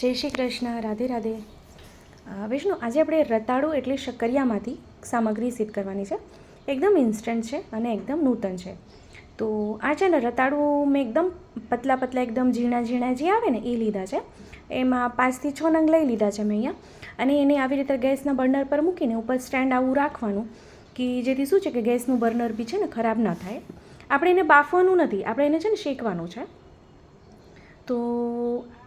જય શ્રી કૃષ્ણ, રાધે રાધે. વિષ્ણુ, આજે આપણે રતાળુ એટલે શક્કરિયામાંથી સામગ્રી સિદ્ધ કરવાની છે. એકદમ ઇન્સ્ટન્ટ છે અને એકદમ નૂતન છે. તો આ છે ને રતાળુ મેં એકદમ પતલા પતલા એકદમ ઝીણા ઝીણા જે આવે ને એ લીધા છે. એમાં પાંચથી છ નંગ લઈ લીધા છે મેં અહીંયા. અને એને આવી રીતે ગેસના બર્નર પર મૂકીને ઉપર સ્ટેન્ડ આવું રાખવાનું કે જેથી શું છે કે ગેસનું બર્નર બી છે ને ખરાબ ના થાય. આપણે એને બાફવાનું નથી, આપણે એને છે ને શેકવાનું છે. તો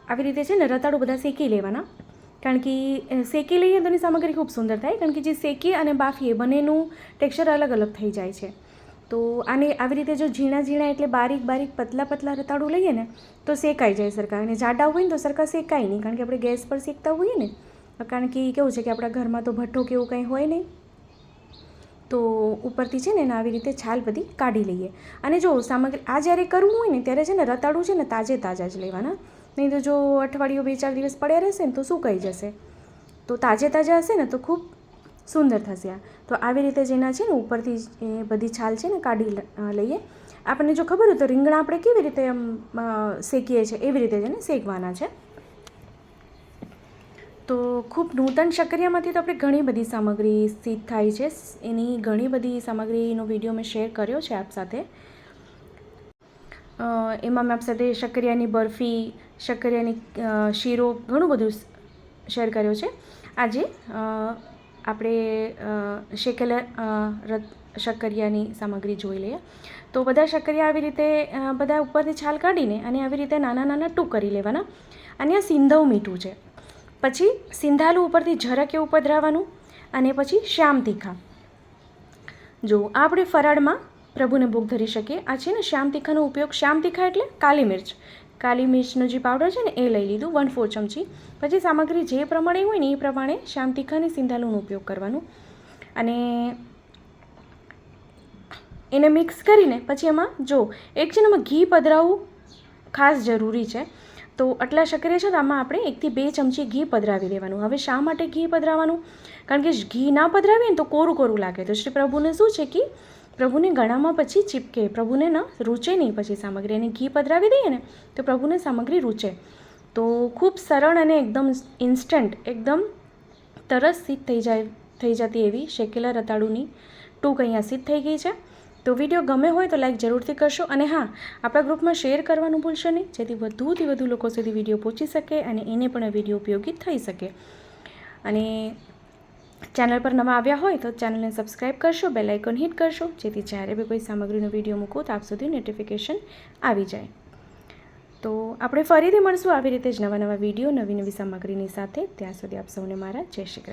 આવી રીતે છે ને રતાળું બધા શેકી લેવાના. કારણ કે શેકી લઈએ તો એની સામગ્રી ખૂબ સુંદર થાય. કારણ કે જે શેકીએ અને બાફીએ બંનેનું ટેક્સચર અલગ અલગ થઈ જાય છે. તો આને આવી રીતે જો ઝીણા ઝીણા એટલે બારીક બારીક પતલા પતલા રતાળું લઈએ ને, તો શેકાઈ જાય સરખા. અને જાડા હોય ને તો સરખા શેકાય નહીં. કારણ કે આપણે ગેસ પર શેકતા હોઈએ ને કારણ કે કેવું છે કે આપણા ઘરમાં તો ભઠ્ઠો કે એવું કંઈ હોય નહીં. તો ઉપરથી છે ને આવી રીતે છાલ બધી કાઢી લઈએ. અને જો સામગ્રી આ જ્યારે કરવું હોય ને, ત્યારે છે ને રતાળું છે ને તાજે તાજા જ લેવાના. નહીં તો જો અઠવાડિયું બે ચાર દિવસ પડ્યા રહેશે ને તો સુકાઈ જશે? તો તાજે તાજા હશે ને તો ખૂબ સુંદર થશે આ. તો આવી રીતે જેના છે ને ઉપરથી એ બધી છાલ છે ને કાઢી લઈએ. આપણને જો ખબર હોય તો રીંગણા આપણે કેવી રીતે આમ, શેકીએ છીએ એવી રીતે છે ને શેકવાના છે. તો ખૂબ નૂતન શક્કરિયામાંથી તો આપણે ઘણી બધી સામગ્રી સિદ્ધ થાય છે. એની ઘણી બધી સામગ્રીનો વીડિયો મેં શેર કર્યો છે આપ સાથે. એમાં મેં આપ સાથે શક્કરિયાની બરફી, શક્કરિયાની શીરો ઘણું બધું શેર કર્યો છે. આજે આપણે શેકેલા રત, શક્કરિયાની સામગ્રી જોઈ લઈએ. તો બધા શક્કરિયા આવી રીતે બધા ઉપરથી છાલ કાઢીને અને આવી રીતે નાના નાના ટૂંક કરી લેવાના. અને આ સિંધવ મીઠું છે. પછી સિંધાલું ઉપરથી ઝરક એવું પધરાવાનું અને પછી શ્યામ તીખા. જો આપણે ફરાળમાં પ્રભુને ભોગ ધરી શકીએ. આ છે ને શ્યામ તીખાનો ઉપયોગ. શ્યામ તીખા એટલે કાલી મિર્ચ. કાલી મિર્ચનો જે પાવડર છે ને એ લઈ લીધું વન ફોર ચમચી. પછી સામગ્રી જે પ્રમાણે હોય ને એ પ્રમાણે શ્યામ તીખા અને સિંધાલુનો ઉપયોગ કરવાનો. અને એને મિક્સ કરીને પછી એમાં જો, એક છે ને એમાં ઘી પધરાવવું ખાસ જરૂરી છે. તો આટલા શક્કરે છે તો આમાં આપણે એકથી બે ચમચી ઘી પધરાવી દેવાનું. હવે શા માટે ઘી પધરાવવાનું? કારણ કે ઘી ના પધરાવીએ ને તો કોરું કોરું લાગે. તો શ્રી પ્રભુને શું છે કે પ્રભુને ગળામાં પછી ચીપકે, પ્રભુને ન, રૂચે નહીં. પછી સામગ્રી એને ઘી પધરાવી દઈએ ને, તો પ્રભુને સામગ્રી રૂચે. તો ખૂબ સરળ અને એકદમ ઇન્સ્ટન્ટ એકદમ તરસ સિદ્ધ થઈ જાય, થઈ જતી એવી શેકેલા રતાળુની ટૂંક અહીંયા સિદ્ધ થઈ ગઈ છે. તો વીડિયો ગમે હોય તો લાઈક જરૂરથી કરશો. અને હા, આપણા ગ્રુપમાં શેર કરવાનું ભૂલશો નહીં, જેથી વધુથી વધુ લોકો સુધી વીડિયો પહોંચી શકે અને એને પણ વીડિયો ઉપયોગી થઈ શકે. અને ચેનલ પર નવા આવ્યા હોય તો ચેનલને સબસ્ક્રાઈબ કરશો, બેલ આઇકોન હિટ કરશો, જેથી જ્યારે બી કોઈ સામગ્રીનો વીડિયો મૂકું તો આપ સુધી નોટિફિકેશન આવી જાય. તો આપણે ફરીથી મળશું આવી રીતે જ નવા નવા વીડિયો, નવી નવી સામગ્રીની સાથે. ત્યાં સુધી આપ સૌને મારા જય શ્રી